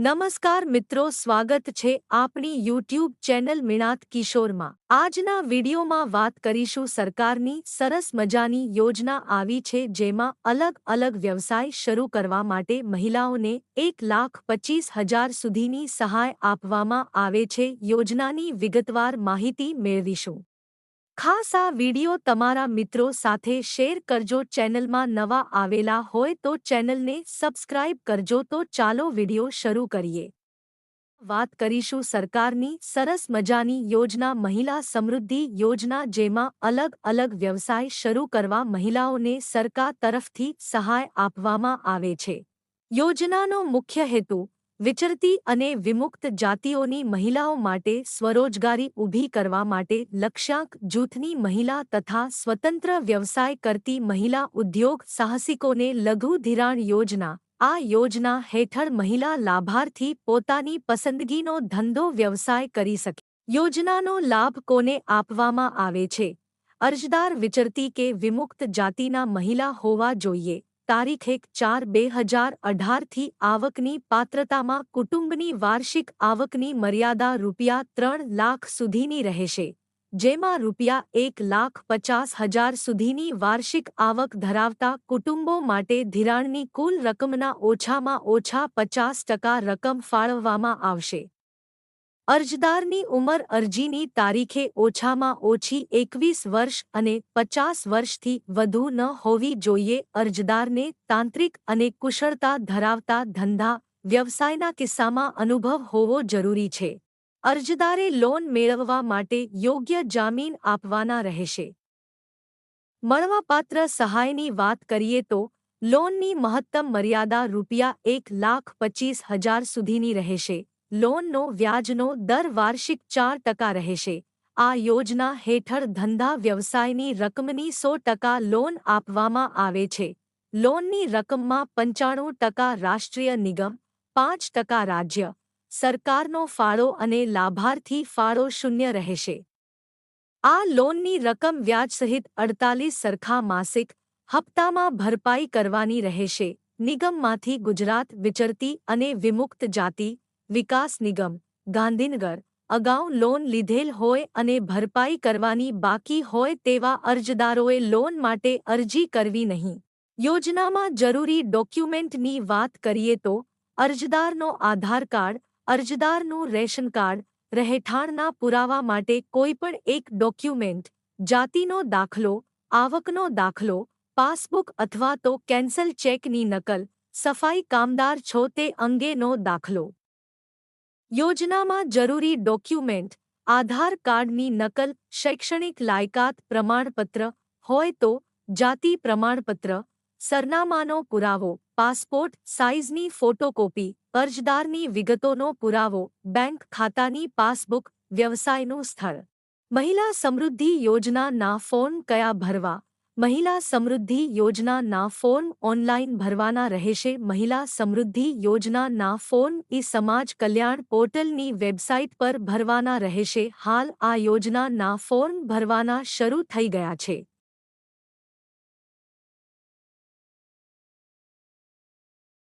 નમસ્કાર મિત્રો, સ્વાગત છે આપણી યુટ્યુબ ચેનલ મિણાત કિશોરમાં. આજના વિડીયોમાં વાત કરીશું સરકારની સરસ મજાની યોજના આવી છે જેમાં અલગ અલગ વ્યવસાય શરૂ કરવા માટે મહિલાઓને એક લાખ પચીસ હજાર સુધીની સહાય આપવામાં આવે છે. યોજનાની વિગતવાર માહિતી મેળવીશું. ખાસ આ વિડિયો તમારા મિત્રો સાથે શેર કરજો. ચેનલમાં નવા આવેલા હોય તો ચેનલને સબસ્ક્રાઇબ કરજો. તો ચાલો વિડિયો શરૂ કરીએ. વાત કરીશું સરકારની સરસ મજાની યોજના મહિલા સમૃદ્ધિ યોજના જેમાં અલગ અલગ વ્યવસાય શરૂ કરવા મહિલાઓને સરકાર તરફથી સહાય આપવામાં આવે છે. યોજનાનો મુખ્ય હેતુ વિચરતી અને વિમુક્ત જાતિઓની મહિલાઓ માટે સ્વરોજગારી ઊભી કરવા માટે લક્ષ્યાંક જૂથની મહિલા તથા સ્વતંત્ર વ્યવસાય કરતી મહિલા ઉદ્યોગ સાહસિકોને લઘુ ધિરાણ યોજના. આ યોજના હેઠળ મહિલા લાભાર્થી પોતાની પસંદગીનો ધંધો વ્યવસાય કરી શકે. યોજનાનો લાભ કોને આપવામાં આવે છે? અરજદાર વિચરતી કે વિમુક્ત જાતિના મહિલા હોવા જોઈએ. તારીખ એક ચાર બે હજાર અઢારથી આવકની પાત્રતામાં કુટુંબની વાર્ષિક આવકની મર્યાદા રૂપિયા ત્રણ લાખ સુધીની રહેશે, જેમાં રૂપિયા એક લાખ પચાસ હજાર સુધીની વાર્ષિક આવક ધરાવતા કુટુંબો માટે ધિરાણની કુલ રકમના ઓછામાં ઓછા પચાસ ટકા રકમ ફાળવવામાં આવશે. અરજદારની ઉંમર અરજીની તારીખે ઓછામાં ઓછી એકવીસ વર્ષ અને પચાસ વર્ષથી વધુ ન હોવી જોઈએ. અરજદારને તાંત્રિક અને કુશળતા ધરાવતા ધંધા વ્યવસાયના કિસ્સામાં અનુભવ હોવો જરૂરી છે. અરજદારે લોન મેળવવા માટે યોગ્ય જામીન આપવાના રહેશે. મળવાપાત્ર સહાયની વાત કરીએ તો, લોનની મહત્તમ મર્યાદા રૂપિયા એક લાખ પચીસ હજાર સુધીની રહેશે. લોનનો વ્યાજનો દર વાર્ષિક ચાર ટકા રહેશે. આ યોજના હેઠળ ધંધા વ્યવસાયની રકમની સો ટકા લોન આપવામાં આવે છે. લોનની રકમમાં પંચાણું ટકા રાષ્ટ્રીય નિગમ, પાંચ ટકા રાજ્ય, સરકારનો ફાળો અને લાભાર્થી ફાળો શૂન્ય રહેશે. આ લોનની રકમ વ્યાજ સહિત અડતાલીસ સરખા માસિક હપ્તામાં ભરપાઈ કરવાની રહેશે. નિગમમાંથી ગુજરાત વિચરતી અને વિમુક્ત જાતિ વિકાસ નિગમ, ગાંધીનગર, અગાઉ લોન લીધેલ હોય અને ભરપાઈ કરવાની બાકી હોય તેવા અરજદારોએ લોન માટે અરજી કરવી નહીં. યોજનામાં જરૂરી ડોક્યુમેન્ટની વાત કરીએ તો, અરજદારનો આધાર કાર્ડ, અરજદારનું રેશન કાર્ડ, રહેઠાણના પુરાવા માટે કોઈપણ એક ડોક્યુમેન્ટ, જાતિનો દાખલો, આવકનો દાખલો, પાસબુક અથવા તો કેન્સલ ચેકની નકલ, સફાઈ કામદાર છો તે અંગેનો દાખલો. યોજનામાં જરૂરી ડોક્યુમેન્ટ, આધાર કાર્ડની નકલ, શૈક્ષણિક લાયકાત પ્રમાણપત્ર હોય તો જાતિ પ્રમાણપત્ર, સરનામાનો પુરાવો, પાસપોર્ટ સાઇઝની ફોટોકોપી, અરજદારની વિગતોનો પુરાવો, બેંક ખાતાની પાસબુક, વ્યવસાયનું સ્થળ. મહિલા સમૃદ્ધિ યોજનાના ફોર્મ કયા ભરવા? મહિલા સમૃદ્ધિ યોજનાના ફોર્મ ઓનલાઈન ભરવાના રહેશે. મહિલા સમૃદ્ધિ યોજનાના ફોર્મ ઈ સમાજ કલ્યાણ પોર્ટલની વેબસાઇટ પર ભરવાના રહેશે. હાલ આ યોજનાના ફોર્મ ભરવાના શરૂ થઈ ગયા છે.